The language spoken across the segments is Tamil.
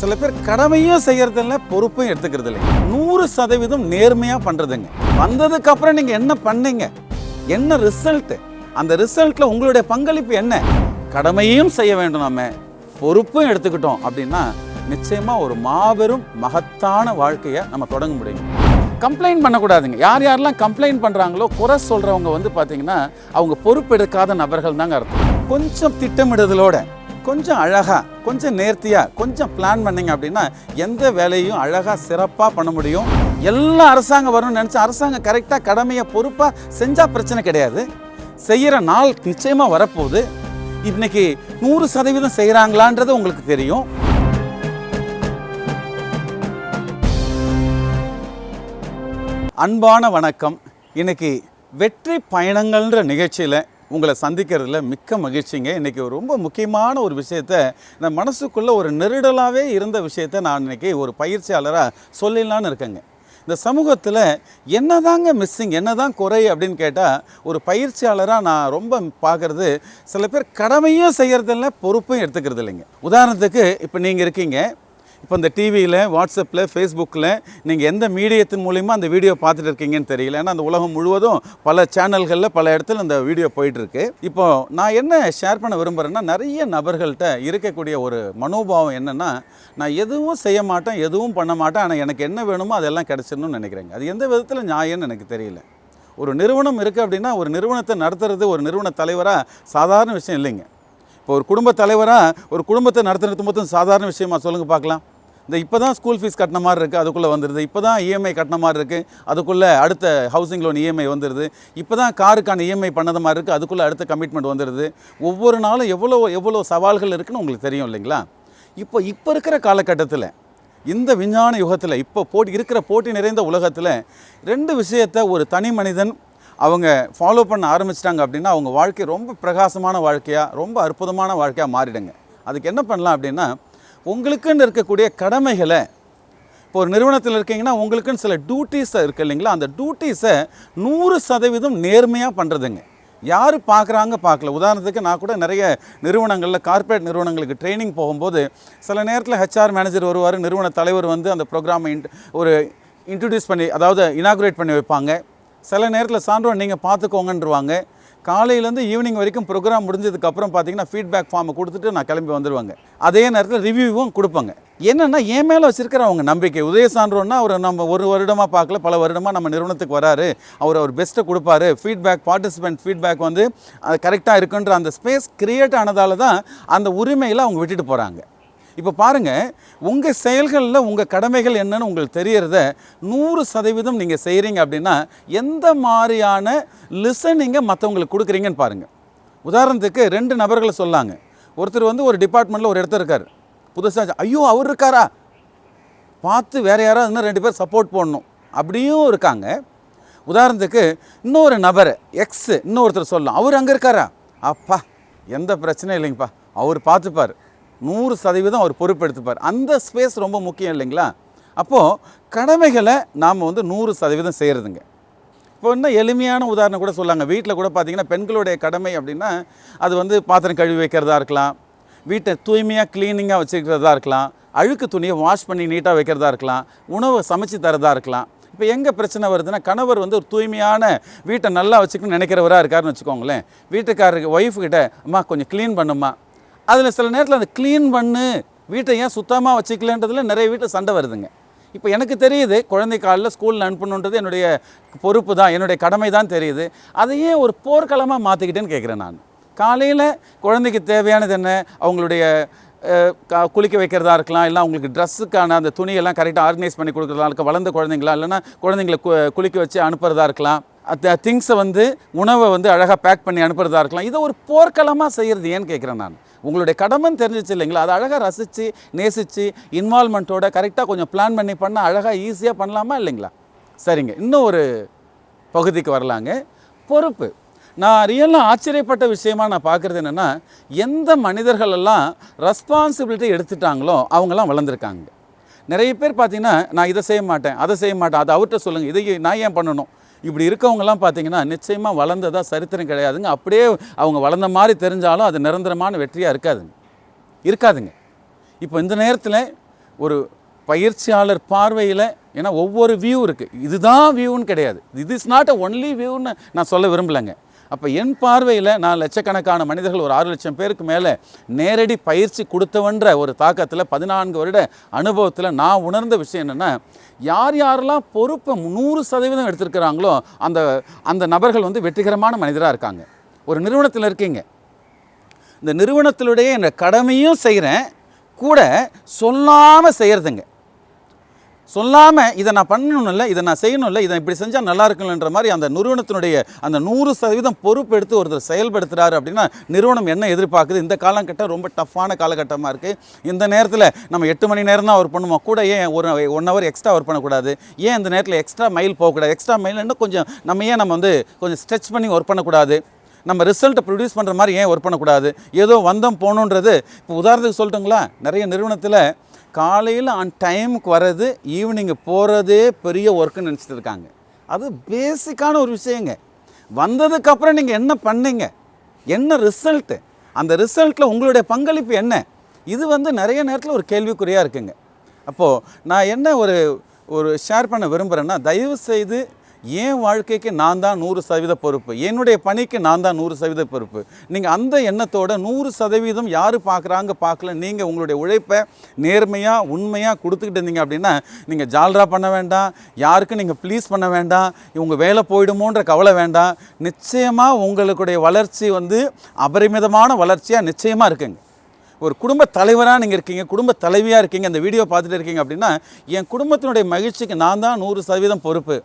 சில பேர் கடமையும் செய்யறதில்ல பொறுப்பும் எடுத்துக்கிறது இல்லை. நூறு சதவீதம் நேர்மையாக பண்ணுறதுங்க வந்ததுக்கு அப்புறம் நீங்கள் என்ன பண்ணீங்க? என்ன ரிசல்ட் அந்த ரிசல்ட்டில் உங்களுடைய பங்களிப்பு என்ன? கடமையும் செய்ய வேண்டும் நம்ம பொறுப்பும் எடுத்துக்கிட்டோம் அப்படின்னா நிச்சயமாக ஒரு மாபெரும் மகத்தான வாழ்க்கையை நம்ம தொடங்க முடியும். கம்ப்ளைண்ட் பண்ணக்கூடாதுங்க. யார் யாரெல்லாம் கம்ப்ளைண்ட் பண்ணுறாங்களோ குறை சொல்கிறவங்க வந்து பார்த்தீங்கன்னா அவங்க பொறுப்பெடுக்காத நபர்கள் தாங்க அர்த்தம். கொஞ்சம் திட்டமிடுதலோட கொஞ்சம் அழகாக கொஞ்சம் நேர்த்தியாக கொஞ்சம் பிளான் பண்ணிங்க அப்படின்னா எந்த வேலையும் அழகாக சிறப்பாக பண்ண முடியும். எல்லா அரசாங்கம் வரும்னு நினச்சா அரசாங்கம் கரெக்டாக கடமையை பொறுப்பாக செஞ்சால் பிரச்சனை கிடையாது. செய்கிற நாள் நிச்சயமாக வரப்போகுது. இன்றைக்கி நூறு சதவீதம் செய்கிறாங்களான்றது உங்களுக்கு தெரியும். அன்பான வணக்கம். இன்றைக்கி வெற்றி பயணங்கள்ன்ற நிகழ்ச்சியில் உங்களை சந்திக்கிறதுல மிக்க மகிழ்ச்சிங்க. இன்னைக்கு ஒரு ரொம்ப முக்கியமான ஒரு விஷயத்த நான் மனசுக்குள்ளே ஒரு நெருடலாகவே இருந்த விஷயத்த நான் இன்னைக்கு ஒரு பயிற்சியாளராக சொல்லிடலான்னு இருக்கேங்க. இந்த சமூகத்தில் என்னதாங்க மிஸ்ஸிங் என்னதான் குறை அப்படின்னு கேட்டால் ஒரு பயிற்சியாளராக நான் ரொம்ப பார்க்குறது சில பேர் கடமையும் செய்கிறதில்ல பொறுப்பும் எடுத்துக்கிறது இல்லைங்க உதாரணத்துக்கு இப்போ நீங்கள் இருக்கீங்க இப்போ இந்த டிவியில் வாட்ஸ்அப்பில் ஃபேஸ்புக்கில் நீங்கள் எந்த மீடியத்தின் மூலிமா அந்த வீடியோ பார்த்துட்டு இருக்கீங்கன்னு தெரியல. ஏன்னா அந்த உலகம் முழுவதும் பல சேனல்களில் பல இடத்துல இந்த வீடியோ போயிட்டுருக்கு. இப்போ நான் என்ன ஷேர் பண்ண விரும்புகிறேன்னா நிறைய நபர்கள்ட்ட இருக்கக்கூடிய ஒரு மனோபாவம் என்னென்னா நான் எதுவும் செய்ய மாட்டேன் எதுவும் பண்ண மாட்டேன் ஆனால் எனக்கு என்ன வேணுமோ அதெல்லாம் கிடச்சிடணும்னு நினைக்கிறேங்க. அது எந்த விதத்தில் நியாயம்னு எனக்கு தெரியல. ஒரு நிறுவனம் இருக்குது அப்படின்னா ஒரு நிறுவனத்தை நடத்துறது ஒரு நிறுவன தலைவராக சாதாரண விஷயம் இல்லைங்க. இப்போ ஒரு குடும்ப தலைவராக ஒரு குடும்பத்தை நடத்துறது மொத்தம் சாதாரண விஷயமா சொல்லுங்கள் பார்க்கலாம். இந்த இப்போ தான் ஸ்கூல் ஃபீஸ் கட்டின மாதிரி இருக்குது அதுக்குள்ளே வந்துடுது இப்போ தான் இஎம்ஐ கட்டின மாதிரி இருக்குது அதுக்குள்ளே அடுத்த ஹவுசிங் லோன் இஎம்ஐ வந்துடுது இப்போ தான் காருக்கான இஎம்ஐ பண்ணது மாதிரி இருக்குது அதுக்குள்ளே அடுத்த கமிட்மெண்ட் வந்துடுது ஒவ்வொரு நாளும் எவ்வளோ எவ்வளோ சவால்கள் இருக்குதுன்னு உங்களுக்கு தெரியும் இல்லைங்களா? இப்போ இப்போ இருக்கிற காலகட்டத்தில் இந்த விஞ்ஞான யுகத்தில் இப்போ போட்டி இருக்கிற போட்டி நிறைந்த உலகத்தில் ரெண்டு விஷயத்தை ஒரு தனி மனிதன் அவங்க ஃபாலோ பண்ண ஆரம்பிச்சிட்டாங்க அப்படின்னா அவங்க வாழ்க்கை ரொம்ப பிரகாசமான வாழ்க்கையாக ரொம்ப அற்புதமான வாழ்க்கையாக மாறிடுங்க. அதுக்கு என்ன பண்ணலாம் அப்படின்னா உங்களுக்குன்னு இருக்கக்கூடிய கடமைகளை இப்போ ஒரு நிறுவனத்தில் இருக்கீங்கன்னா உங்களுக்குன்னு சில டியூட்டிஸ் இருக்குது இல்லைங்களா? அந்த டியூட்டிஸை நூறு சதவீதம் நேர்மையாக பண்ணுறதுங்க யார் பார்க்குறாங்க பார்க்கல உதாரணத்துக்கு நான் கூட நிறைய நிறுவனங்களில் கார்ப்பரேட் நிறுவனங்களுக்கு ட்ரைனிங் போகும்போது சில நேரத்தில் ஹெச்ஆர் மேனேஜர் வருவார் நிறுவன தலைவர் வந்து அந்த ப்ரோக்ராமை ஒரு இன்ட்ரடியூஸ் பண்ணி அதாவது இனாகுரேட் பண்ணி வைப்பாங்க. சில நேரத்தில் சான்றோன் நீங்கள் பார்த்துக்கோங்கன்றவாங்க காலையிலேருந்து ஈவினிங் வரைக்கும் ப்ரோக்ராம் முடிஞ்சதுக்கப்புறம் பார்த்தீங்கன்னா ஃபீட்பேக் ஃபார்மை கொடுத்துட்டு நான் கிளம்பி வந்துடுவாங்க அதே நேரத்தில் ரிவ்யூவும் கொடுப்பாங்க. என்னென்னா என் மேலே வச்சுருக்கிற அவங்க நம்பிக்கை. உதய சான்றோன்னா அவர் நம்ம ஒரு வருடமாக பார்க்கல பல வருடமாக நம்ம நிறுவனத்துக்கு வராரு. அவர் அவர் பெஸ்ட்டை கொடுப்பாரு. ஃபீட்பேக் பார்ட்டிசிபெண்ட் ஃபீட்பேக் வந்து அது கரெக்டாக இருக்குன்ற அந்த ஸ்பேஸ் க்ரியேட் ஆனதால தான் அந்த உரிமையில் அவங்க விட்டுட்டு போகிறாங்க இப்போ பாருங்கள் உங்கள் செயல்களில் உங்கள் கடமைகள் என்னன்னு உங்களுக்கு தெரியறத நூறு சதவீதம் நீங்கள் செய்கிறீங்க அப்படின்னா எந்த மாதிரியான லிசனிங்கை மற்றவங்களுக்கு கொடுக்குறீங்கன்னு பாருங்கள் உதாரணத்துக்கு ரெண்டு நபர்களை சொல்லாங்க. ஒருத்தர் வந்து ஒரு டிபார்ட்மெண்ட்டில் ஒரு இடத்துல இருக்கார். புதுசாக ஐயோ அவர் இருக்காரா? பார்த்து வேறு யாராவது இன்னும் ரெண்டு பேர் சப்போர்ட் பண்ணணும் அப்படியும் இருக்காங்க. உதாரணத்துக்கு இன்னொரு நபர் எக்ஸு இன்னொருத்தர் சொல்லலாம். அவர் அங்கே இருக்காரா? அப்பா எந்த பிரச்சனையும் இல்லைங்கப்பா. அவர் பார்த்துப்பார். நூறு சதவீதம் அவர் பொறுப்பெடுத்துப்பார். அந்த ஸ்பேஸ் ரொம்ப முக்கியம் இல்லைங்களா? அப்போது கடமைகளை நாம் வந்து நூறு சதவீதம் செய்கிறதுங்க இப்போ இன்னும் எளிமையான உதாரணம் கூட சொல்லாங்க. வீட்டில் கூட பார்த்தீங்கன்னா பெண்களுடைய கடமை அப்படின்னா அது வந்து பாத்திரம் கழுவி வைக்கிறதா இருக்கலாம். வீட்டை தூய்மையாக க்ளீனிங்காக வச்சுக்கிறதா இருக்கலாம். அழுக்கு துணியை வாஷ் பண்ணி நீட்டாக வைக்கிறதா இருக்கலாம். உணவை சமைச்சு தரதா இருக்கலாம். இப்போ எங்கே பிரச்சனை வருதுன்னா கணவர் வந்து ஒரு தூய்மையான வீட்டை நல்லா வச்சுக்கணும்னு நினைக்கிறவராக இருக்காருன்னு வச்சுக்கோங்களேன். வீட்டுக்காரருக்கு ஒய்ஃப்கிட்ட அம்மா கொஞ்சம் க்ளீன் பண்ணுமா அதில் சில நேரத்தில் அந்த க்ளீன் பண்ணு வீட்டை ஏன் சுத்தமாக வச்சுக்கலன்றதில் நிறைய வீட்டில் சண்டை வருதுங்க. இப்போ எனக்கு தெரியுது குழந்தை காலில் ஸ்கூலில் அனுப்பணுன்றது என்னுடைய பொறுப்பு தான் என்னுடைய கடமை தான் தெரியுது. அதையே ஒரு போர்க்களமாக மாற்றிக்கிட்டேன்னு கேட்குறேன் நான். காலையில் குழந்தைக்கு தேவையானது என்ன? அவங்களுடைய க- குளிக்க வைக்கிறதா இருக்கலாம் இல்லை அவங்களுக்கு ட்ரெஸ்ஸுக்கான அந்த துணியெல்லாம் கரெக்டாக ஆர்கனைஸ் பண்ணி கொடுக்குறதா இருக்கலாம் வளர்ந்த குழந்தைங்களா இல்லைனா குழந்தைங்களை கு குளிக்க வச்சு அனுப்புறதா இருக்கலாம். அந்த திங்ஸை வந்து உணவை வந்து அழகாக பேக் பண்ணி அனுப்புறதா இருக்கலாம். இதை ஒரு போர்க்களமாக செய்கிறது ஏன்னு கேட்குறேன் நான். உங்களுடைய கடமைன்னு தெரிஞ்சிச்சு இல்லைங்களா? அதை அழகாக ரசித்து நேசித்து இன்வால்மெண்ட்டோட கரெக்டாக கொஞ்சம் பிளான் பண்ணி பண்ணால் அழகாக ஈஸியாக பண்ணலாமா இல்லைங்களா? சரிங்க. இன்னும் ஒரு பகுதிக்கு வரலாங்க. பொறுப்பு. நான் ரியலாக ஆச்சரியப்பட்ட விஷயமா நான் பார்க்குறது என்னென்னா எந்த மனிதர்களெல்லாம் ரெஸ்பான்சிபிலிட்டி எடுத்துட்டாங்களோ அவங்கெல்லாம் வளர்ந்துருக்காங்க. நிறைய பேர் பார்த்தீங்கன்னா நான் இதை செய்ய மாட்டேன் அதை செய்ய மாட்டேன் அதை அவர்கிட்ட சொல்லுங்கள் இதை நான் ஏன் பண்ணணும்? இப்படி இருக்கவங்கலாம் பார்த்தீங்கன்னா நிச்சயமாக வளர்ந்ததாக சரித்திரம் கிடையாதுங்க. அப்படியே அவங்க வளர்ந்த மாதிரி தெரிஞ்சாலும் அது நிரந்தரமான வெற்றியாக இருக்காதுங்க. இருக்காதுங்க. இப்போ இந்த நேரத்தில் ஒரு பயிற்சியாளர் பார்வையில் ஏன்னா ஒவ்வொரு வியூ இருக்குது இதுதான் வியூன்னு கிடையாது. இது இஸ் நாட் அ ஒன்லி வியூன்னு நான் சொல்ல விரும்பலைங்க. அப்போ என் பார்வையில் நான் லட்சக்கணக்கான மனிதர்கள் ஒரு ஆறு லட்சம் பேருக்கு மேலே நேரடி பயிற்சி கொடுத்தவன்ற ஒரு தாக்கத்தில் பதினான்கு வருட அனுபவத்தில் நான் உணர்ந்த விஷயம் என்னென்னா யார் யாரெல்லாம் பொறுப்பை நூறு சதவீதம் எடுத்திருக்கிறாங்களோ அந்த அந்த நபர்கள் வந்து வெற்றிகரமான மனிதராக இருக்காங்க. ஒரு நிறுவனத்தில் இருக்கீங்க. இந்த நிறுவனத்தினுடைய இந்த கடமையும் செய்கிறேன் கூட சொல்லாமல் செய்கிறதுங்க சொல்லாமல் இதை நான் பண்ணணும் இல்லை இதை நான் செய்யணும் இல்லை இதை இப்படி செஞ்சால் நல்லா இருக்கணுன்ற மாதிரி அந்த நிறுவனத்தினுடைய அந்த நூறு சதவீதம் பொறுப்பு எடுத்து ஒருத்தர் செயல்படுத்துகிறாரு அப்படின்னா நிறுவனம் என்ன எதிர்பார்க்குது? இந்த காலகட்டம் ரொம்ப டஃப்பான காலகட்டமாக இருக்குது இந்த நேரத்தில் நம்ம எட்டு மணி நேரம் தான் ஒர்க் பண்ணுவோம். கூட ஏன் ஒரு ஒன் ஹவர் எக்ஸ்ட்ரா ஒர்க் பண்ணக்கூடாது? ஏன் இந்த நேரத்தில் எக்ஸ்ட்ரா மைல் போகக்கூடாது? எக்ஸ்ட்ரா மைல் இன்னும் கொஞ்சம் நம்ம ஏன் நம்ம வந்து கொஞ்சம் ஸ்ட்ரெச் பண்ணி ஒர்க் பண்ணக்கூடாது? நம்ம ரிசல்ட்டை ப்ரொடியூஸ் பண்ணுற மாதிரி ஏன் ஒர்க் பண்ணக்கூடாது? ஏதோ வந்தோம் போகணுன்றது இப்போ உதாரணத்துக்கு சொல்லட்டுங்களா? நிறைய நிறுவனத்தில் காலையில் ஆன் டைமுக்கு வர்றது ஈவினிங் போகிறதே பெரிய ஒர்க்குன்னு நினச்சிட்டு இருக்காங்க. அது பேசிக்கான ஒரு விஷயங்க. வந்ததுக்கப்புறம் நீங்கள் என்ன பண்ணீங்க? என்ன ரிசல்ட்டு அந்த ரிசல்ட்டில் உங்களுடைய பங்களிப்பு என்ன? இது வந்து நிறைய நேரத்தில் ஒரு கேள்விக்குறியாக இருக்குங்க. அப்போது நான் என்ன ஒரு ஒரு ஷேர் பண்ண விரும்புகிறேன்னா தயவு செய்து என் வாழ்க்கைக்கு நான் தான் நூறு சதவீத பொறுப்பு. என்னுடைய பணிக்கு நான் தான் நூறு சதவீத பொறுப்பு. நீங்கள் அந்த எண்ணத்தோட நூறு சதவீதம் யார் பார்க்குறாங்க பார்க்கல நீங்கள் உங்களுடைய உழைப்பை நேர்மையாக உண்மையாக கொடுத்துக்கிட்டு இருந்தீங்க அப்படின்னா நீங்கள் ஜால்ரா பண்ண வேண்டாம். யாருக்கும் நீங்கள் ப்ளீஸ் பண்ண வேண்டாம். இவங்க வேலை போயிடுமோன்ற கவலை வேண்டாம். நிச்சயமாக உங்களுடைய வளர்ச்சி வந்து அபரிமிதமான வளர்ச்சியாக நிச்சயமாக இருக்குங்க. ஒரு குடும்ப தலைவராக நீங்கள் இருக்கீங்க குடும்ப தலைவியாக இருக்கீங்க அந்த வீடியோ பார்த்துட்டு இருக்கீங்க அப்படின்னா என் குடும்பத்தினுடைய மகிழ்ச்சிக்கு நான் தான் நூறு சதவீதம் பொறுப்பு.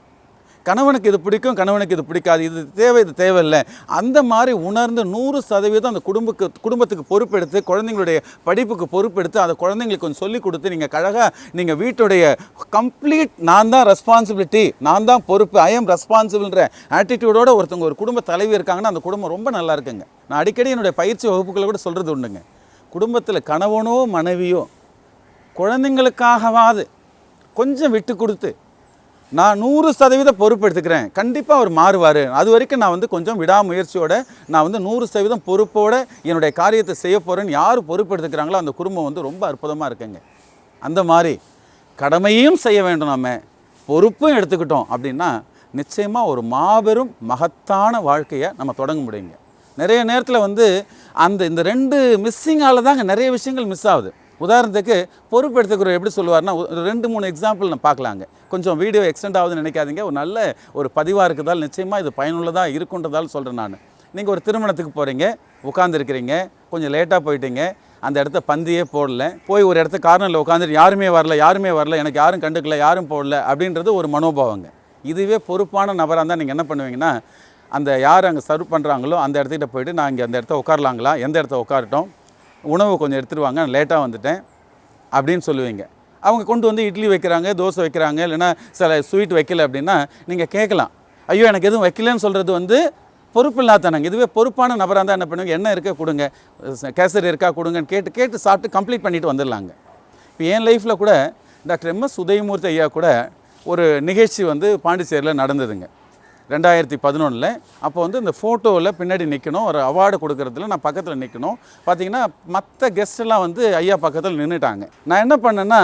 கணவனுக்கு இது பிடிக்கும் கணவனுக்கு இது பிடிக்காது. இது தேவை இது தேவையில்லை. அந்த மாதிரி உணர்ந்து நூறு சதவீதம் அந்த குடும்பக்கு குடும்பத்துக்கு பொறுப்பெடுத்து குழந்தைங்களுடைய படிப்புக்கு பொறுப்பெடுத்து அந்த குழந்தைங்களுக்கு கொஞ்சம் சொல்லிக் கொடுத்து நீங்கள் கழகாக நீங்கள் வீட்டுடைய கம்ப்ளீட் நான் தான் ரெஸ்பான்சிபிலிட்டி நான் தான் பொறுப்பு ஐ எம் ரெஸ்பான்சிபிள்ன்ற ஆட்டிடியூடோட ஒருத்தவங்க ஒரு குடும்ப தலைவி இருக்காங்கன்னா அந்த குடும்பம் ரொம்ப நல்லா இருக்குங்க. நான் அடிக்கடி என்னுடைய பயிற்சி வகுப்புகளை கூட சொல்கிறது உண்டுங்க. குடும்பத்தில் கணவனோ மனைவியோ குழந்தைங்களுக்காகவாது கொஞ்சம் விட்டு கொடுத்து நான் நூறு சதவீத பொறுப்பு எடுத்துக்கிறேன் கண்டிப்பாக அவர் மாறுவார். அது வரைக்கும் நான் வந்து கொஞ்சம் விடாமுயற்சியோட நான் வந்து நூறு சதவீதம் பொறுப்போட என்னுடைய காரியத்தை செய்ய போகிறேன்னு யார் பொறுப்பு எடுத்துக்கிறாங்களோ அந்த குடும்பம் வந்து ரொம்ப அற்புதமாக இருக்குங்க. அந்த மாதிரி கடமையும் செய்ய வேண்டும் நம்ம பொறுப்பும் எடுத்துக்கிட்டோம் அப்படின்னா நிச்சயமாக ஒரு மாபெரும் மகத்தான வாழ்க்கையை நம்ம தொடங்க முடியுங்க. நிறைய நேரத்தில் வந்து அந்த இந்த ரெண்டு மிஸ்ஸிங்கால தாங்க நிறைய விஷயங்கள் மிஸ் ஆகுது. உதாரணத்துக்கு பொறுப்பு எடுத்துக்கிறவர் எப்படி சொல்லுவார்னா ஒரு ரெண்டு மூணு எக்ஸாம்பிள் நான் பார்க்கலாங்க. கொஞ்சம் வீடியோ எக்ஸ்டெண்ட் ஆகுதுன்னு நினைக்காதீங்க. ஒரு நல்ல ஒரு பதிவாக இருக்கிறதால் நிச்சயமாக இது பயனுள்ளதாக இருக்குன்றதால் சொல்கிறேன் நான். நீங்கள் ஒரு திருமணத்துக்கு போகிறீங்க உட்காந்துருக்கிறீங்க கொஞ்சம் லேட்டாக போயிட்டீங்க அந்த இடத்த பந்தியே போடல போய் ஒரு இடத்த கார்னரில் உட்காந்துட்டு யாருமே வரல யாருமே வரல எனக்கு யாரும் கண்டுக்கல யாரும் போடல அப்படின்றது ஒரு மனோபாவங்க. இதுவே பொறுப்பான நபராக இருந்தால் நீங்கள் என்ன பண்ணுவீங்கன்னா அந்த யார் அங்கே சர்வ் பண்ணுறாங்களோ அந்த இடத்துக்கிட்ட போயிட்டு நான் இங்கே அந்த இடத்த உட்காரலாங்களா? எந்த இடத்த உட்காரட்டும்? உணவு கொஞ்சம் எடுத்துகிட்டு வாங்க நான் லேட்டாக வந்துட்டேன் அப்படின்னு சொல்லுவீங்க. அவங்க கொண்டு வந்து இட்லி வைக்கிறாங்க தோசை வைக்கிறாங்க இல்லைன்னா சில ஸ்வீட் வைக்கல அப்படின்னா நீங்கள் கேட்கலாம். ஐயோ எனக்கு எதுவும் வைக்கலன்னு சொல்கிறது வந்து பொறுப்பு இல்லாதானாங்க இதுவே பொறுப்பான நபராக இருந்தால் என்ன பண்ணுவீங்க? என்ன இருக்கா கொடுங்க. கேசரி இருக்கா கொடுங்கன்னு கேட்டு கேட்டு சாப்பிட்டு கம்ப்ளீட் பண்ணிட்டு வந்துடலாங்க. இப்போ என் லைஃப்பில் கூட டாக்டர் எம்எஸ் உதயமூர்த்தி ஐயா கூட ஒரு நிகழ்ச்சி வந்து பாண்டிச்சேரியில் நடந்ததுங்க. ரெண்டாயிரத்தி பதினொன்றில் அப்போ வந்து இந்த ஃபோட்டோவில் பின்னாடி நிற்கணும் ஒரு அவார்டு கொடுக்கறதுல நான் பக்கத்தில் நிற்கணும் பார்த்தீங்கன்னா மற்ற கெஸ்டெல்லாம் வந்து ஐயா பக்கத்தில் நின்றுட்டாங்க நான் என்ன பண்ணேன்னா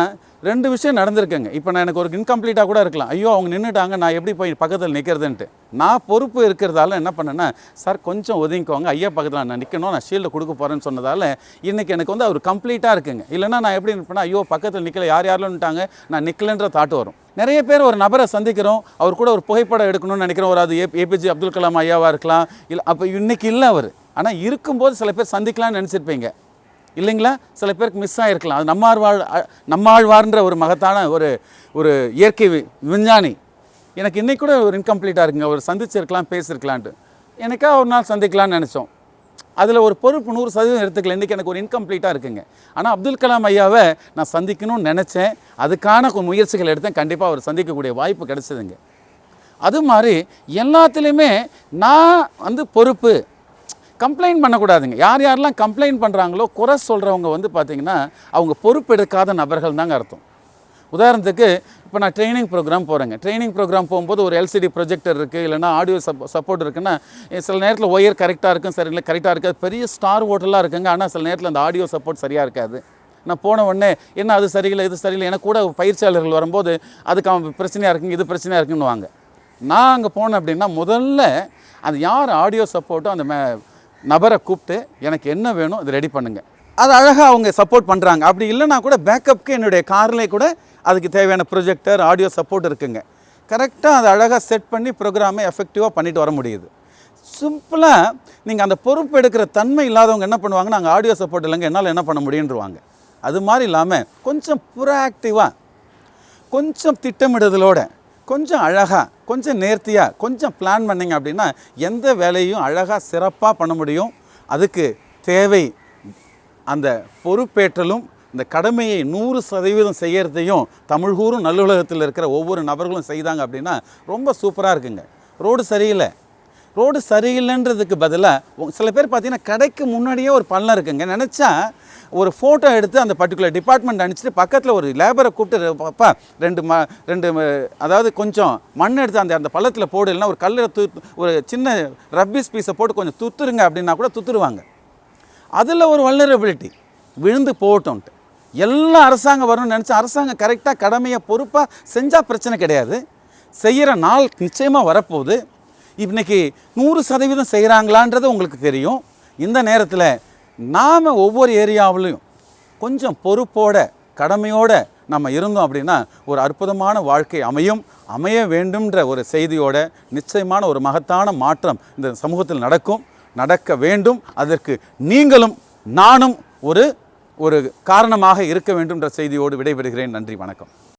ரெண்டு விஷயம் நடந்திருக்குங்க. இப்போ நான் எனக்கு ஒரு இன்கம்ப்ளீட்டாக கூட இருக்கலாம். ஐயோ அவங்க நின்றுட்டாங்க நான் எப்படி போய் பக்கத்தில் நிற்கிறதுன்ட்டு நான் பொறுப்பு இருக்கிறதால என்ன பண்ணேன்னா சார் கொஞ்சம் ஒதுங்கிக்கோங்க. ஐயா பக்கத்தில் நான் நிற்கணும் நான் ஷீல்டு கொடுக்க போகிறேன்னு சொன்னதால் இன்றைக்கி எனக்கு வந்து அவர் கம்ப்ளீட்டாக இருக்குங்க. இல்லைன்னா நான் எப்படி நிற்பேன்னா ஐயோ பக்கத்தில் நிற்கல யார் யாரெல்லாம் நான் நிற்கலன்ற தாட்டு வரும். நிறைய பேர் ஒரு நபரை சந்திக்கிறோம். அவர் கூட ஒரு புகைப்படம் எடுக்கணும்னு நினைக்கிறோம். ஒரு அது ஏ ஏபிஜே அப்துல் கலாம் ஐயாவாக இருக்கலாம். இல்லை அப்போ இன்றைக்கி இல்லை அவர். ஆனால் இருக்கும்போது சில பேர் சந்திக்கலாம்னு நினச்சிருப்பீங்க. இல்லைங்களா? சில பேருக்கு மிஸ் ஆகிருக்கலாம் அது நம்மாழ்வாழ் நம்மாழ்வார்ன்ற ஒரு மகத்தான ஒரு ஒரு இயற்கை விஞ்ஞானி. எனக்கு இன்றைக்கி கூட ஒரு இன்கம்ப்ளீட்டாக இருக்குங்க. ஒரு சந்திச்சிருக்கலாம் பேசியிருக்கலான்ட்டு எனக்கா ஒரு நாள் சந்திக்கலாம்னு நினச்சோம். அதில் ஒரு பொறுப்பு நூறு சதவீதம் எடுத்துக்கல. இன்றைக்கி எனக்கு ஒரு இன்கம்ப்ளீட்டாக இருக்குங்க. ஆனால் அப்துல் கலாம் ஐயாவை நான் சந்திக்கணும்னு நினச்சேன். அதுக்கான முயற்சிகள் எடுத்தேன். கண்டிப்பாக அவர் சந்திக்கக்கூடிய வாய்ப்பு கிடைச்சதுங்க. அது மாதிரி எல்லாத்துலேயுமே நான் வந்து பொறுப்பு கம்ப்ளைண்ட் பண்ணக்கூடாதுங்க. யார் யாரெல்லாம் கம்ப்ளைண்ட் பண்ணுறாங்களோ குறை சொல்கிறவங்க வந்து பார்த்திங்கன்னா அவங்க பொறுப்பெடுக்காத நபர்கள் தாங்க அர்த்தம். உதாரணத்துக்கு இப்போ நான் ட்ரைனிங் ப்ரோக்ராம் போகிறேங்க ட்ரைனிங் ப்ரோக்ராம் போகும்போது ஒரு எல்சிடி ப்ரொஜெக்டர் இருக்குது இல்லைனா ஆடியோ சப் சப்போர்ட் இருக்குன்னா சில நேரத்தில் ஒயர் கரெக்டாக இருக்கும் சரி இல்லை கரெக்டாக இருக்காது. பெரிய ஸ்டார் ஹோட்டலாக இருக்குங்க. ஆனால் சில நேரத்தில் அந்த ஆடியோ சப்போர்ட் சரியாக இருக்காது. நான் போன உடனே என்ன அது சரியில்லை இது சரியில்லை? எனக்கு கூட பயிற்சியாளர்கள் வரும்போது அதுக்கு அவன் பிரச்சனையாக இருக்குங்க இது பிரச்சனையாக இருக்குன்னு வாங்க நான் அங்கே போனேன் அப்படின்னா முதல்ல அது யார் ஆடியோ சப்போர்ட்டோ அந்த மே நபரை கூப்பிட்டு எனக்கு என்ன வேணும் இது ரெடி பண்ணுங்கள் அது அழகாக அவங்க சப்போர்ட் பண்ணுறாங்க அப்படி இல்லைனா கூட பேக்கப்புக்கு என்னுடைய கார்லேயே கூட அதுக்கு தேவையான ப்ரொஜெக்டர் ஆடியோ சப்போர்ட் இருக்குங்க. கரெக்டாக அதை அழகாக செட் பண்ணி ப்ரோக்ராமை எஃபெக்டிவாக பண்ணிட்டு வர முடியுது. சிம்பிளாக நீங்கள் அந்த பொறுப்பு எடுக்கிற தன்மை இல்லாதவங்க என்ன பண்ணுவாங்க நாங்கள் ஆடியோ சப்போர்ட் இல்லைங்க என்னால் என்ன பண்ண முடியுன்றவாங்க. அது மாதிரி இல்லாமல் கொஞ்சம் ப்ரோஆக்டிவாக கொஞ்சம் திட்டமிடுதலோட கொஞ்சம் அழகாக கொஞ்சம் நேர்த்தியாக கொஞ்சம் பிளான் பண்ணிங்க அப்படின்னா எந்த வேலையும் அழகாக சிறப்பாக பண்ண முடியும். அதுக்கு தேவை அந்த பொறுப்பேற்றலும் இந்த கடமையை நூறு சதவீதம் செய்கிறதையும் தமிழ்கூறும் நல்லுலகத்தில் இருக்கிற ஒவ்வொரு நபர்களும் செய்தாங்க அப்படின்னா ரொம்ப சூப்பராக இருக்குங்க. ரோடு சரியில்லை. ரோடு சரியில்லைன்றதுக்கு பதிலாக சில பேர் பார்த்தீங்கன்னா கடைக்கு முன்னாடியே ஒரு பள்ளம் இருக்குங்க. நினச்சா ஒரு ஃபோட்டோ எடுத்து அந்த பர்டிகுலர் டிபார்ட்மெண்ட் அனுப்பிச்சிட்டு பக்கத்தில் ஒரு லேபரை கூப்பிட்டு பாப்பா ரெண்டு ம ரெண்டு அதாவது கொஞ்சம் மண் எடுத்து அந்த அந்த பள்ளத்தில் போடு இல்லைன்னா ஒரு கல்லில் தூ ஒரு சின்ன ரப்பீஸ் பீஸை போட்டு கொஞ்சம் துத்துருங்க அப்படின்னா கூட துத்துருவாங்க. அதில் ஒரு வல்னரபிலிட்டி விழுந்து போட்டோன்ட்டு எல்லாம் அரசாங்கம் வரணும்னு நினச்சா அரசாங்கம் கரெக்டாக கடமையை பொறுப்பாக செஞ்சால் பிரச்சனை கிடையாது. செய்கிற நாள் நிச்சயமாக வரப்போகுது. இன்றைக்கி நூறு சதவீதம் செய்கிறாங்களான்றது உங்களுக்கு தெரியும். இந்த நேரத்தில் நாம் ஒவ்வொரு ஏரியாவிலையும் கொஞ்சம் பொறுப்போட கடமையோட நம்ம இருந்தோம் அப்படின்னா ஒரு அற்புதமான வாழ்க்கை அமையும். அமைய வேண்டும்ன்ற ஒரு செய்தியோட நிச்சயமான ஒரு மகத்தான மாற்றம் இந்த சமூகத்தில் நடக்கும். நடக்க வேண்டும். அதற்கு நீங்களும் நானும் ஒரு ஒரு காரணமாக இருக்க வேண்டும்ன்ற செய்தியோடு விடைபெறுகிறேன். நன்றி வணக்கம்.